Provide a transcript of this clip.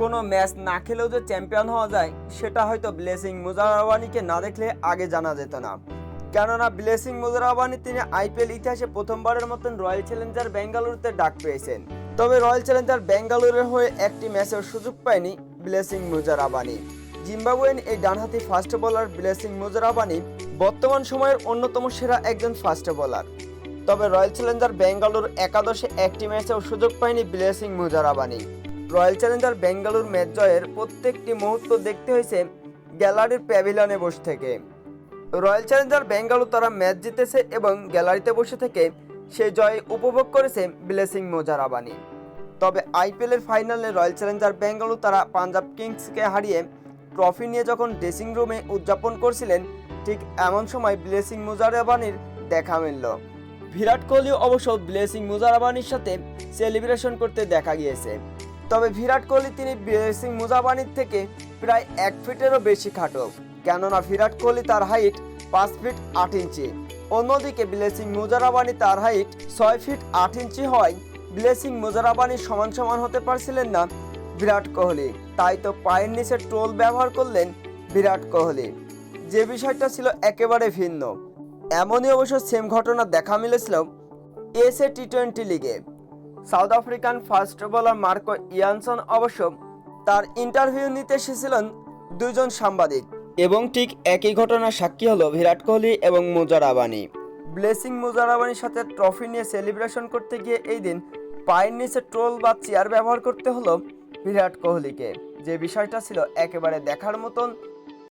কোনো ম্যাচ না খেলেও যে চ্যাম্পিয়ন হওয়া যায়, সেটা হয়তো ব্লেসিং মুজারাবানিকে না দেখলে আগে জানা যেত না। কেননা ব্লেসিং মুজারাবানি তিনি আইপিএল ইতিহাসে প্রথমবারের মতন রয়্যাল চ্যালেঞ্জার বেঙ্গালুরুতে ডাক পেয়েছেন। তবে রয়্যাল চ্যালেঞ্জার বেঙ্গালুরুর হয়ে একটি ম্যাচের সুযোগ পায়নি ব্লেসিং মুজারাবানি। জিম্বাবুয়েন এই ডানহাতি ফাস্ট বোলার ব্লেসিং মুজারাবানি বর্তমান সময়ের অন্যতম সেরা একজন ফাস্ট বোলার। তবে রয়্যাল চ্যালেঞ্জার বেঙ্গালুরু একাদশে একটি ম্যাচেও সুযোগ পায়নি Blessing Muzarabani. Royal Challenger Bengaluru match জয়ের প্রত্যেকটি মুহূর্ত দেখতে হয়েছে গ্যালারির প্যাভিলিয়নে বসে থেকে। রয়্যাল চ্যালেঞ্জার বেঙ্গালুর তারা ম্যাচ জিতেছে এবং গ্যালারিতে বসে থেকে সেই জয় উপভোগ করেছে ব্লেসিং মোজারাবানি তবে আইপিএলের ফাইনালে রয়্যাল চ্যালেঞ্জার বেঙ্গালুরু তারা পাঞ্জাব কিংসকে হারিয়ে ট্রফি নিয়ে যখন ড্রেসিং রুমে উদযাপন করছিলেন, ঠিক এমন সময় ব্লেসিং মুজারাবানির দেখা মিলল। বিরাট কোহলি অবশ্য ব্লেসিং মুজারাবানির সাথে সেলিব্রেশন করতে দেখা গিয়েছে। তবে বিরাট কোহলি, তিনি ব্লেসিং মুজারাবানির থেকে প্রায় এক ফিটেরও বেশি খাটো কেননা বিরাট কোহলি তার হাইট পাঁচ ফিট আট ইঞ্চি। অন্যদিকে ব্লেসিং মুজারাবানি তার হাইট ছয় ফিট আট ইঞ্চি হওয়ায় ব্লেসিং মুজারাবানি সমান সমান হতে পারছিলেন না বিরাট কোহলি। তাই তো পায়ের নিচে টোল ব্যবহার করলেন বিরাট কোহলি। যে বিষয়টা ছিল একেবারে ভিন্ন। এমনই অবশ্য সেম ঘটনা দেখা মিলেছিল এসএ টি টোয়েন্টি লিগে। South African fast bowler Marco Jansen অবশ্য তার ইন্টারভিউ নিতে এসেছিলেন দুজন সাংবাদিক। এবং ঠিক একই ঘটনার সাক্ষী হলো বিরাট কোহলি এবং মুজারাবানি ব্লেসিং মুজারাবানির সাথে ট্রফি নিয়ে সেলিব্রেশন করতে গিয়ে এই দিন পায়ের নিচে ট্রোল বা চেয়ার ব্যবহার করতে হলো বিরাট কোহলিকে। যে বিষয়টা ছিল একেবারে দেখার মতন